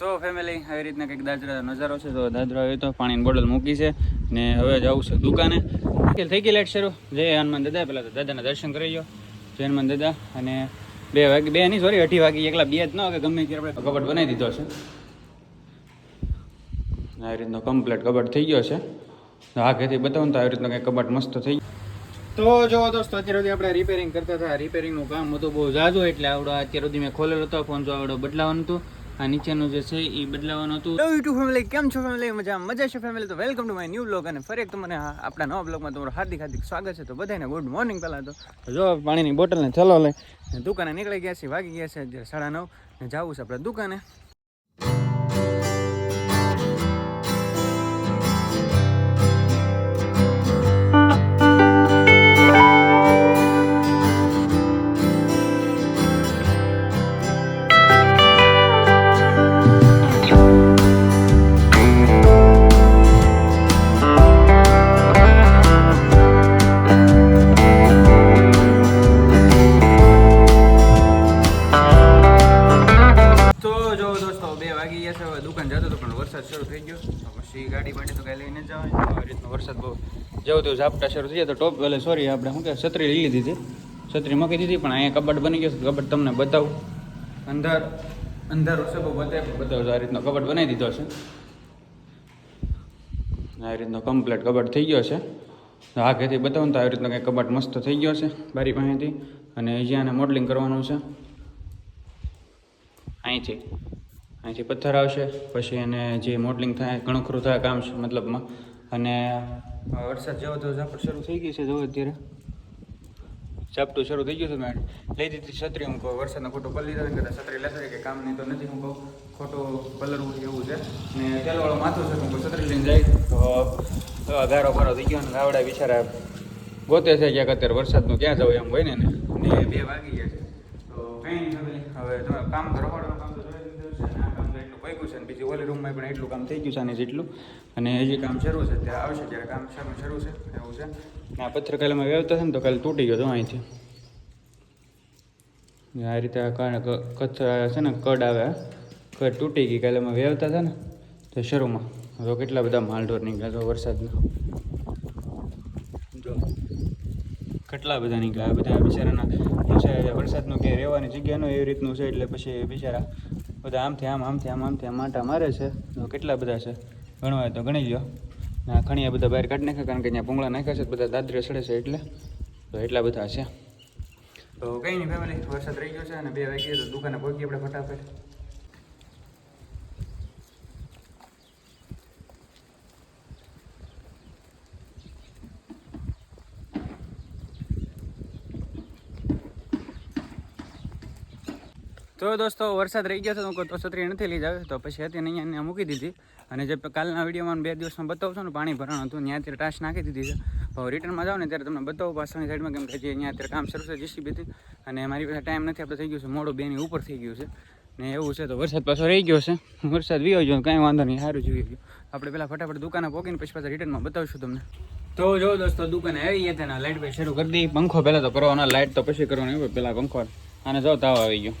તો ફેમિલી આવી રીતના કંઈક દાદરા નજારો છે તો દાદરા હોય તો પાણીની બોટલ મૂકી છે ને હવે જવું છે દુકાને. થઈ ગઈ લાઈટ શરૂ? જય હનુમાન દાદા પહેલાં તો દાદાના દર્શન કરી લો જય હનુમાન દાદા અને બે વાગે બે નહીં સોરી અઢી વાગે એકલા બે જ ન કે ગમે ત્યારે આપણે કબડ બનાવી દીધો છે. આવી રીતનો કમ્પ્લીટ કબડ થઈ ગયો છે. તો ઘેથી બતાવું તો આવી રીતનો કંઈક કબટ મસ્ત થઈ ગયો. તો જો દોસ્તો અત્યાર સુધી આપણે રિપેરિંગ કરતા હતા. રિપેરિંગનું કામ હતું બહુ ઝાઝું એટલે આવડો અત્યાર સુધી મેં ખોલેલો હતો ફોન જો આવડો બદલાવાનું હતું. આ નીચેનું જે છે એ બદલાવાનું હતું. યુટ્યુબ ફેમિલી કેમ છો ફેમિલી મજા મજા છે ફેમિલી તો welcome to my new blog અને ફરી એક તમને આપણા નવા બ્લોગમાં તમારું હાર્દિક હાર્દિક સ્વાગત છે. તો બધાને ગુડ મોર્નિંગ પહેલાં તો. જો, પાણીની બોટલને ચલો લઈ દુકાને નીકળી ગયા છે વાગી ગયા છે સાડા નવ. ને જવું છે આપણે દુકાને. પછી ગાડી બાડી તો લઈને જવાય. આવી રીતનો વરસાદ બહુ જેવું તેવું ઝાપટા શરૂ થઈ જાય તો ટોપ એટલે સોરી આપણે શું કે, છત્રી લઈ લીધી હતી. છત્રી મૂકી દીધી, પણ અહીંયા કબાટ બની ગયો કબાટ તમને બતાવું. અંધાર અંધારું છે, બહુ બતાવે બતાવું આ રીતનો કબાટ બનાવી દીધો છે. આ રીતનો કમ્પ્લેટ કબાટ થઈ ગયો છે. આ ઘેથી બતાવું તો આવી રીતનો કંઈ કબાટ મસ્ત થઈ ગયો છે, બારી પાસેથી. અને જ્યાં મોડલિંગ કરવાનું છે. અહીંથી. અહીંથી પથ્થર આવશે, પછી એને જે મોડલિંગ થાય ઘણું ખરું થાય કામ છે મતલબમાં. અને વરસાદ જેવો તો ઝાપટ શરૂ થઈ ગઈ છે જો અત્યારે. ઝાપટું શરૂ થઈ ગયું છે મેં. લઈ દીધી છત્રી, હું કહું, વરસાદનો ખોટો પલ્લી લીધો કદાચ છત્રી લેતો કે કામ નહીં તો નથી, હું કહું, ખોટું પલરવું એવું છે. ને તેલવાળો માથું છે હું છત્રી લઈને જાય. તો ગારો ગારો થઈ ગયો ને ગાવડા બિચારા ગોતે છે ક્યાંક અત્યારે વરસાદનું, ક્યાં જવું એમ હોય ને બે વાગી ગયા છે. તો, કંઈ હવે તમે કામ કરો કામ એટલું પૈકું છે ને બીજી ઓલી રૂમમાં પણ એટલું કામ થઈ ગયું છે અને જેટલું. અને હજી કામ શરૂ છે ત્યારે આવશે ત્યારે કામ શરૂ શરૂ છે, એવું છે. ને આ પથ્થર કાલે વ્યવતા છે ને તો કાલે તૂટી ગયો હતો અહીંથી. આ રીતે આ કારણે ક- છે ને કડ આવે. કડ તૂટી ગઈ, કાલે અમે વ્યવતા હતા ને, તો શરૂમાં. હવે કેટલા બધા માલઢોર નીકળ્યા તો વરસાદના. જો, કેટલા બધા નીકળ્યા? બધા બિચારાના વરસાદનું કે રહેવાની જગ્યા ન હોય એવી રીતનું છે, એટલે પછી બિચારા બધા આમથી આમ આમથી આમ આમથી આમ માટા મારે છે. તો કેટલા બધા છે? ગણવા તો ગણી લો ના ખણીયા બધા બહાર કાઢી નાખ્યા કારણ કે ત્યાં પૂંગળા નાખ્યા છે બધા દાદરે સડે છે એટલે. તો એટલા બધા છે. તો કંઈ નહીં ફેમિલી વરસાદ રહી ગયો છે અને બે વાગ્યે તો દુકાને પહોંચીએ આપણે ફટાફટ. તો દોસ્તો, વરસાદ રહી ગયો હતો તો છત્રી નથી લઈ જાવ. તો પછી હતી અહીંયા અહીંયા મૂકી દીધી. અને જે કાલના વિડીયોમાં બે દિવસમાં બતાવું છું ને, પાણી ભરણ હતું, ત્યાં અત્યારે ટાશ નાખી દીધી છે. હવે રિટર્નમાં જાઓ ને, ત્યારે તમને બતાવું, પાછળની સાઈડમાં કેમ કે જે અહીંયા અત્યારે કામ શરૂ છે જીસીબીથી અને મારી પાસે ટાઈમ નથી, આપણે થઈ ગયું છે, મોડું બેની ઉપર થઈ ગયું છે. ને એવું છે, તો વરસાદ પાછો રહી ગયો છે. વરસાદ વીયો ગયો, કાંઈ વાંધો નહીં, સારું જોઈ ગયું. આપણે પહેલાં ફટાફટ દુકાને પહોંચીને પછી પાછા રિટર્નમાં બતાવશું તમને. તો જો દોસ્તો, દુકાને આવી ગયા તેના લાઇટ ભાઈ શરૂ કરી દઈ પંખો પહેલાં તો કરવાનો લાઇટ તો પછી કરવાનો પહેલાં પંખો. અને જો તાવ આવી ગયો.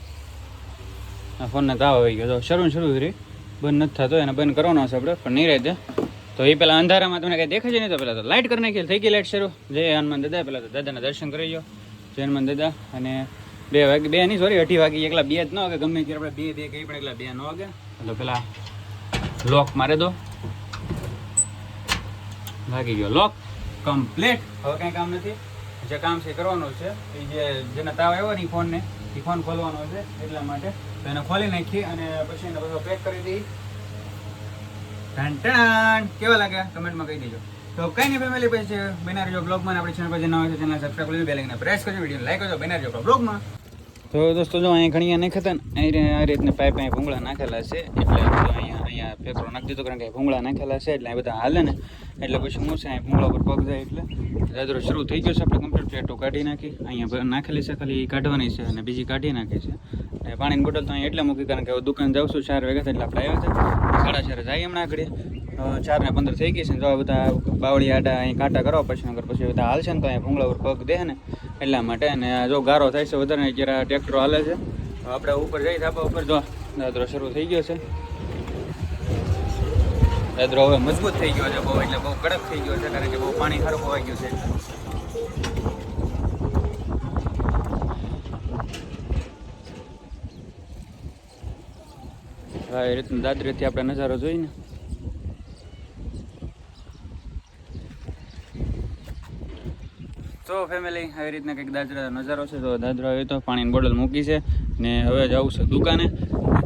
ફોનને તાવ આવી ગયો. તો શરૂ શરૂ રહી બંધ નથી થતો, એને બંધ કરવાનો છે આપણે, પણ નહીં રહેતો. તો એ પેલા અંધારામાં તમને કંઈ દેખાય છે નહીં, તો પહેલાં તો લાઇટ કરી નાખી થઈ ગઈ લાઇટ શરૂ. જય હનુમાન દાદા પહેલાં તો દાદાના દર્શન કરી ગયો જય હનુમાન દાદા. અને બે વાગે, બે નહીં સોરી અઢી વાગે, એકલા બે જ ન વાગે, ગમે ત્યારે આપણે બે બે કંઈ પણ એકલા બે ન વાગે. એટલે પેલા લોક મારે દો. લાગી ગયો લોક કમ્પ્લીટ હવે કાંઈ કામ નથી. જે કામ છે કરવાનું છે. એ જે, જેને તાવ આવ્યો ને ફોનને એ ફોન ખોલવાનો છે એટલા માટે. તો એને ખોલી નાખી અને પછી એને બધો પેક કરી દઈ. ટાણ કેવા લાગ્યા? કમેન્ટમાં કહી દેજો. તો કઈ નહીં ફેમિલી પછી બના રહેજો બ્લોગમાં આપણી ચેનલ પર જે નવા છે ચેનલ સબસ્ક્રાઈબ કરી બે લાગીને પ્રેસ કરજો વીડિયો લાઈક કરજો બના રહેજો બ્લોગમાં તો દોસ્તો, જો અહીંયા ઘણી નાખ્યા હતા ને આ રીતના પાઇપ અહીંયા ભૂંગળા નાખેલા છે, એટલે અહીંયા અહીંયા પેપરો નાખી દીધો, કારણ કે ભૂંગળા નાખેલા છે, એટલે આ બધા હાલે ને. એટલે પછી હું છે ભૂંગળા પર પગ જાય એટલે દાદરો શરૂ થઈ ગયો છે, આપણે કમ્પ્લીટ પ્લેટો કાઢી નાખી, અહીંયા નાખેલી છે, ખાલી કાઢવાની છે અને બીજી કાઢી નાખી છે. એટલે પાણીની બોટલ તો અહીંયા એટલે મૂકી, કારણ કે દુકાન જાઉં છું, ચાર વાગ્યા એટલે આપણે આવ્યા હતા. સાડા ચારે જાય હમણાં આગળ. ચાર ને પંદર થઈ ગઈ છે આ બધા બાવળી આડા અહીં કાંટા કરવા પછી નગર પછી બધા હાલશે ને, તો અહીંયા ભૂંગળા ઉપર પગ દે ને, એટલા માટે. અને જો ગારો થાય છે, વધારે જ્યારે ટ્રેક્ટરો હાલે છે. આપણે ઉપર જઈ, ધાબા ઉપર જો દાદરો શરૂ થઈ ગયો છે. દાદરો હવે મજબૂત થઈ ગયો છે બહુ એટલે બહુ કડક થઈ ગયો છે કારણ કે બહુ પાણી સારું ખવાઈ ગયું છે. એ રીતનું દાદરીથી આપણે નજારો જોઈને તો ફેમિલી આવી રીતના કંઈક દાદરા નજારો છે, તો દાદરા આવ્યો તો પાણીની બોટલ મૂકી છે ને હવે જવું છે દુકાને.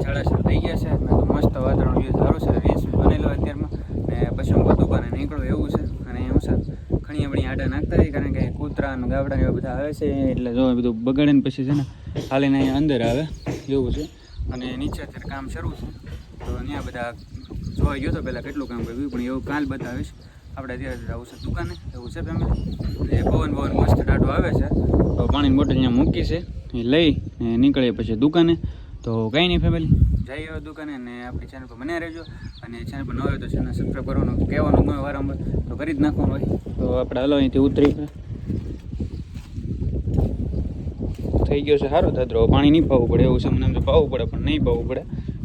છાડાછડ થઈ ગયા છે મેં તો મસ્ત વાતાવરણ વ્યૂ સારું છે, રીલ્સ બનેલો અત્યારમાં. ને પછી હું દુકાને નીકળું એવું છે. અને હું છે, ઘણી આપણી આડા નાખતા હતી કારણ કે કૂતરા અને ગાવડા એવા બધા આવે છે, એટલે જો બધું બગાડે ને પછી છે ને હાલીને અહીંયા અંદર આવે એવું છે. અને નીચે અત્યારે કામ શરૂ છે. તો અહીંયા બધા જોવા ગયો તો પહેલાં કેટલું કામ કર્યું, પણ એવું કાલ બતાવીશ. આપણે અત્યારે આવું છે દુકાને એવું છે ફેમિલી એ પવન પવન મસ્ત ટાટો આવે છે. તો પાણીની બોટલ અહીંયા મૂકી છે એ લઈ ને નીકળીએ પછી દુકાને. તો કંઈ નહીં ફેમિલી જઈએ હવે દુકાને ને આપણી ચેનલ પર મને રહેજો. અને ચેનલ પર ન હોય તો ચેનલ સબસ્ક્રાઈબ કરવાનું કહેવાનું હોય વારંવાર તો કરી જ નાખવાનું હોય. તો આપણે હલો અહીંથી ઉતરી. થઈ ગયો છે સારો દાદરો પાણી નહીં પાવું પડે એવું છે મને એમ તો પાવું પડે પણ નહીં પાવું પડે.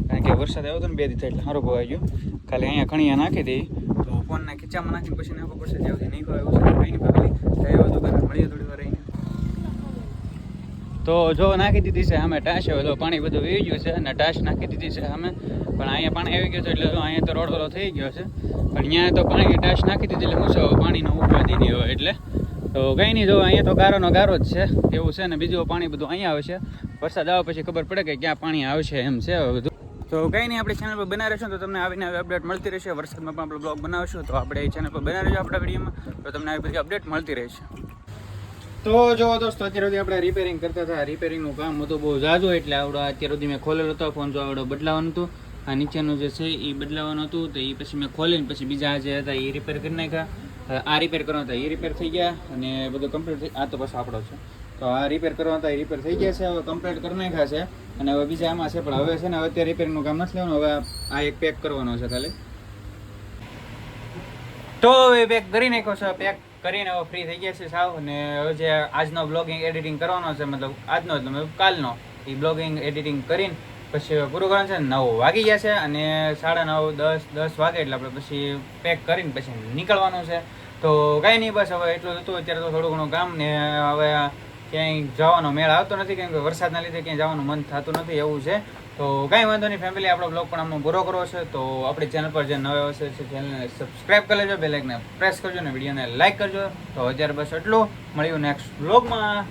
કારણ કે વરસાદ આવ્યો હતો ને બે દી થાય એટલે સારો પવાઈ ગયો. ખાલી અહીંયા ખણીયા નાખી દઈ તો ફોનના ખીચામાં નાખીને પછી નાખવો પડશે જ્યાં નહીં ખવાય એવું છે ફેમિલી જઈએ હવે ઘરે મળીએ થોડી વાર રહીને. તો જો નાખી દીધી છે અમે ટાશ હવે પાણી બધું વી ગયું છે અને ટાશ નાખી દીધી છે અમે. પણ અહીંયા પાણી આવી ગયું છે, એટલે અહીંયા તો રોડ રોડ થઈ ગયો છે. પણ અહીંયા તો પાણી ટાશ નાખી દીધી, એટલે હું છે પાણીનો ઉપયોગ દીધી હોય એટલે. તો કંઈ નહીં, જો અહીંયા તો ગારોનો ગારો જ છે, એવું છે ને, બીજું પાણી બધું અહીંયા આવે છે વરસાદ આવે પછી ખબર પડે કે ક્યાં પાણી આવશે એમ છે, હવે બધું તો કંઈ નહીં, આપણે ચેનલ પર બના રહેશું તો તમને આવીને આવી અપડેટ મળતી રહેશે. વરસાદમાં પણ આપણે બ્લોગ બનાવશું, તો આપણે ચેનલ પર બના રહેજો આપણા વિડીયોમાં, તો તમને આવી બધી અપડેટ મળતી રહેશે. તો જો દોસ્તો, અત્યાર સુધી આપણે રિપેરિંગ કરતા હતા. રિપેરિંગનું કામ હતું બહુ ઝાઝું એટલે આવડો અત્યાર સુધી મેં ખોલેલો હતો. ફોન જો આવડો બદલાવાનું હતું. આ નીચેનું જે છે એ બદલાવાનું હતું. તો એ પછી મેં ખોલીને પછી બીજા જે હતા એ રિપેર કરી નાખ્યા. આ રિપેર કરવાના હતા એ રિપેર થઈ ગયા અને બધું કમ્પ્લીટ થઈ આ તો બસ આપણો છે. તો આ રિપેર કરવા હતા એ રિપેર થઈ ગયા છે, હવે કમ્પ્લીટ કરી નાખ્યા છે. અને હવે બીજા આમાં છે, પણ હવે છે ને હવે અત્યારે રિપેરિંગનું કામ નથી લેવાનું, હવે આ એક પેક કરવાનો છે ખાલી. તો હવે પેક કરી નાખ્યો છે પેક કરીને હવે ફ્રી થઈ ગયા છે સાવ, અને હવે જે આજનો બ્લોગિંગ એડિટિંગ કરવાનો છે, મતલબ આજનો જ, મતલબ કાલનો, એ બ્લોગિંગ એડિટિંગ કરીને પછી પૂરું કરવાનું છે નવ વાગી ગયા છે, અને સાડા નવ, દસ દસ વાગે એટલે આપણે પછી પેક કરીને પછી નીકળવાનું છે. તો કાંઈ નહીં, બસ હવે એટલું જ હતું, અત્યારે તો થોડું ઘણું કામ ને હવે ક્યાંય જવાનો મેળ આવતો નથી, કેમ કે વરસાદના લીધે ક્યાંય જવાનું મન થતું નથી એવું છે. તો કાંઈ વાંધો નહીં ફેમિલી આપણો બ્લોગ પણ આમનો પૂરો કરવો છે. તો આપણી ચેનલ પર જે નવા હશે છે ચેનલને સબસ્ક્રાઈબ કરી લેજો બેલાઇકને પ્રેસ કરજો ને વિડીયોને લાઇક કરજો. તો અત્યારે બસ એટલું મળ્યું નેક્સ્ટ બ્લોગમાં